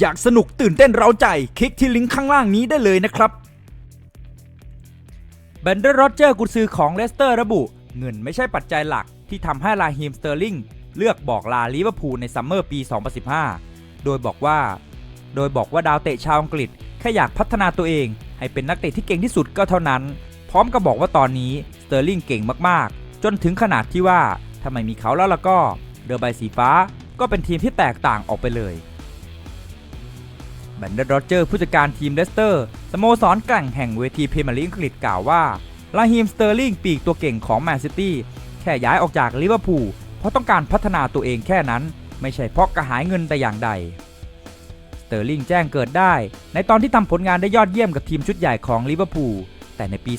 อยากสนุกตื่นเต้นเร้าใจ คลิกที่ลิงก์ข้างล่างนี้ได้เลยนะครับเบนเดอร์โรเจอร์กุซือของเลสเตอร์ระบุ เงินไม่ใช่ปัจจัยหลักที่ทำให้ลาฮีมสเตอร์ลิงเลือกบอกลาลิเวอร์พูลในซัมเมอร์ปี 2015 โดยบอกว่า โดยบอกว่าดาวเตะชาวอังกฤษแค่อยากพัฒนาตัวเอง ให้เป็นนักเตะที่เก่งที่สุดก็เท่านั้น พร้อมกับบอกว่าตอนนี้สเตอร์ลิงเก่งมากๆ จนถึงขนาดที่ว่าถ้าไม่มีเขาแล้วล่ะก็เดอร์ใบสีฟ้าก็เป็นทีมที่แตกต่างออกไปเลย นเดอร์โรเจอร์ผู้จัดการทีมเลสเตอร์สโมสรแกร่งแห่งเวทีพรีเมียร์ลีกอังกฤษกล่าวว่าลาฮิมสเตอร์ลิงปีกตัวเก่งของแมนซิตี้แค่ย้ายออกจากลิเวอร์พูลเพราะต้องการพัฒนาตัวเองแค่นั้น ไม่ใช่เพราะกระหายเงินแต่อย่างใดสเตอร์ลิงแจ้งเกิดได้ ในตอนที่ทำผลงานได้ยอดเยี่ยมกับทีมชุดใหญ่ของลิเวอร์พูลแต่ในปี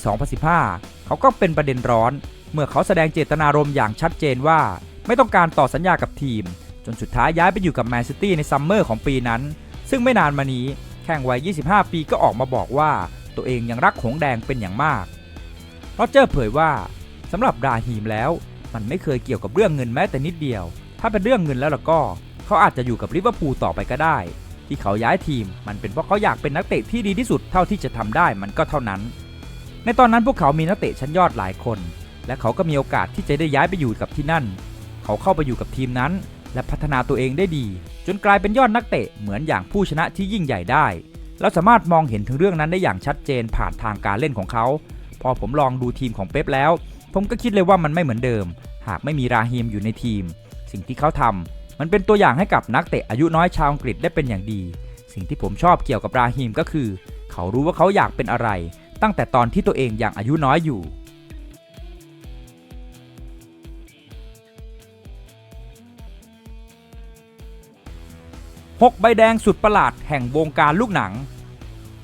2015 เขาก็เป็นประเด็นร้อน เมื่อเขาแสดงเจตนารมณ์อย่างชัดเจนว่า ไม่ต้องการต่อสัญญากับทีม จนสุดท้ายย้ายไปอยู่กับแมนซิตี้ในซัมเมอร์ของปีนั้น ซึ่งไม่นานมานี้แข่งวัย 25 ปีก็ออกมาบอกว่าตัวเองยังรักหงแดงเป็นอย่างมากโรเจอร์เผยว่าสำหรับราฮีมแล้ว มันไม่เคยเกี่ยวกับเรื่องเงินแม้แต่นิดเดียว ถ้าเป็นเรื่องเงินแล้วล่ะก็เขาอาจจะอยู่กับลิเวอร์พูลต่อไปก็ได้ ที่เขาย้ายทีมมันเป็นเพราะเขาอยากเป็นนักเตะที่ดีที่สุดเท่าที่จะทำได้มันก็เท่านั้น ในตอนนั้นพวกเขามีนักเตะชั้นยอดหลายคน และเขาก็มีโอกาสที่จะได้ย้ายไปอยู่กับที่นั่น เขาเข้าไปอยู่กับทีมนั้น และพัฒนาตัวเองได้ดี จนกลายเป็นยอดนักเตะเหมือนอย่างผู้ชนะที่ยิ่งใหญ่ได้ เราสามารถมองเห็นถึงเรื่องนั้นได้อย่างชัดเจนผ่านทางการเล่นของเขา พอผมลองดูทีมของเป๊ปแล้ว ผมก็คิดเลยว่ามันไม่เหมือนเดิม หากไม่มีราฮีมอยู่ในทีม สิ่งที่เขาทำมันเป็นตัวอย่างให้กับนักเตะอายุน้อยชาวอังกฤษได้เป็นอย่างดี สิ่งที่ผมชอบเกี่ยวกับราฮีมก็คือ เขารู้ว่าเขาอยากเป็นอะไร ตั้งแต่ตอนที่ตัวเองยังอายุน้อยอยู่ 6ใบแดงสุดประหลาดแห่งวงการลูกหนัง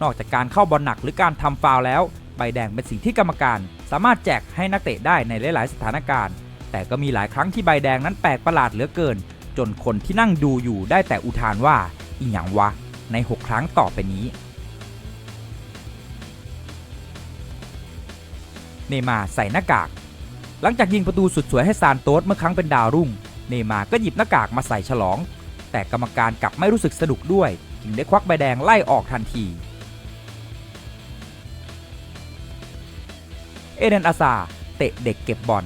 นอกจากการเข้าบอลหนักหรือการทำฟาวแล้ว ใบแดงเป็นสิ่งที่กรรมการ สามารถแจกให้นักเตะได้ในหลาย ๆ สถานการณ์ แต่ก็มีหลายครั้งที่ใบแดงนั้นแปลกประหลาดเหลือเกิน จนคนที่นั่งดูอยู่ได้แต่อุทานว่าอีหยังวะ ใน 6 ครั้งต่อไปนี้ เนมาใส่หน้ากาก หลังจากยิงประตูสุดสวยให้ซานโตสเมื่อครั้งเป็นดาวรุ่ง เนมาก็หยิบหน้ากากมาใส่ฉลอง แต่กรรมการกลับไม่รู้สึกสนุกด้วยจึงได้ควักใบแดงไล่ออกทันที เอเดนอาซาเตะเด็กเก็บบอล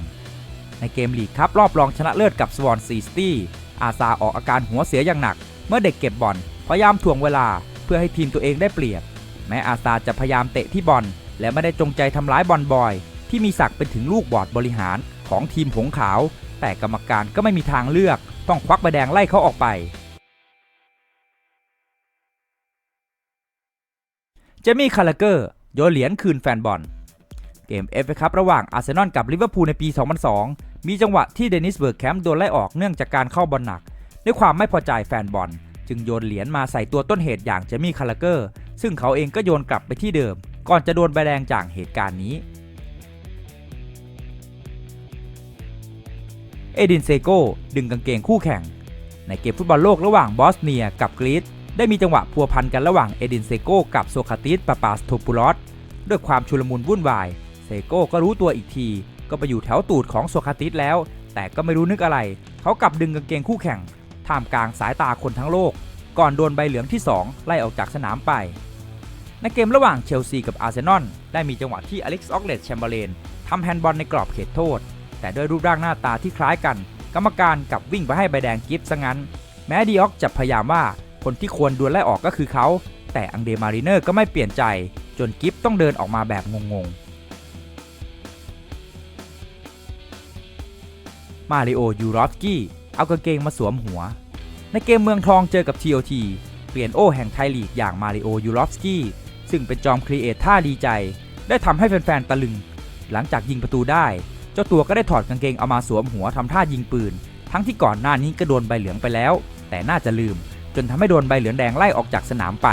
ในเกมลีกครับรอบรองชนะเลิศกับสวอนซีสตี้อาซาออกอาการหัวเสียอย่างหนัก เมื่อเด็กเก็บบอลพยายามถ่วงเวลาเพื่อให้ทีมตัวเองได้เปรียบ แม้อาซาจะพยายามเตะที่บอล และไม่ได้จงใจทำร้ายบอลบอย ที่มีศักดิ์เป็นถึงลูกบอดบริหารของทีมผงขาว แต่กรรมการก็ไม่มีทางเลือก ต้องควักใบแดงไล่เขาออกไป เจมี่คาร์ลเกอร์โยนเหรียญคืนแฟนบอล เกมเอฟเอคัพระหว่างอาร์เซนอลกับลิเวอร์พูลในปี 2002 มีจังหวะที่เดนิสเบิร์กแคมป์โดนไล่ออกเนื่องจากการเข้าบอลหนัก ด้วยความไม่พอใจแฟนบอล จึงโยนเหรียญมาใส่ตัวต้นเหตุอย่างเจมี่คาร์ลเกอร์ซึ่งเขาเองก็โยนกลับไปที่เดิม ก่อนจะโดนใบแดงจากเหตุการณ์นี้ เอดินเซโกดึงกางเกงคู่แข่ง ในเกมฟุตบอลโลกระหว่างบอสเนียกับกรีซได้มีจังหวะพัวพันกันระหว่างเอดินเซโกกับโซคาติสปาปาสโทปูลอสด้วยความชุลมุนวุ่นวาย เซโก้ก็รู้ตัวอีกที ก็ไปอยู่แถวตูดของโซคาติสแล้ว แต่ก็ไม่รู้นึกอะไร เขากลับดึงกางเกงคู่แข่ง ท่ามกลางสายตาคนทั้งโลก ก่อนโดนใบเหลืองที่ 2 ไล่ออกจากสนามไป ในเกมระหว่างเชลซีกับอาร์เซนอลได้มีจังหวะที่อเล็กซ์ออกเลตแชมเบอร์เลนทำแฮนด์บอลในกรอบเขตโทษ แต่ด้วยรูปร่างหน้าตาที่คล้ายกัน กรรมการกลับวิ่งไปให้ใบแดงกิฟต์ซะงั้น แม้ดีออกจะพยายามว่าคนที่ควรดวลไล่ออกก็คือเขา แต่อังเดมาริเนอร์ก็ไม่เปลี่ยนใจ จนกิฟต์ต้องเดินออกมาแบบงงๆ มาริโอ ยูรอฟสกี้ เอากางเกงมาสวมหัว ในเกมเมืองทองเจอกับ TOT เปลี่ยนโอแห่งไทยลีกอย่างมาริโอ ยูรอฟสกี้ ซึ่งเป็นจอมครีเอทท่าดีใจ ได้ทำให้แฟนๆตะลึง หลังจากยิงประตูได้ เจ้าตัวก็ได้ถอดกางเกงเอามาสวมหัวทำท่ายิงปืน ทั้งที่ก่อนหน้านี้ก็โดนใบเหลืองไปแล้ว แต่น่าจะลืม จนทำให้โดนใบเหลืองแดงไล่ออกจากสนามไป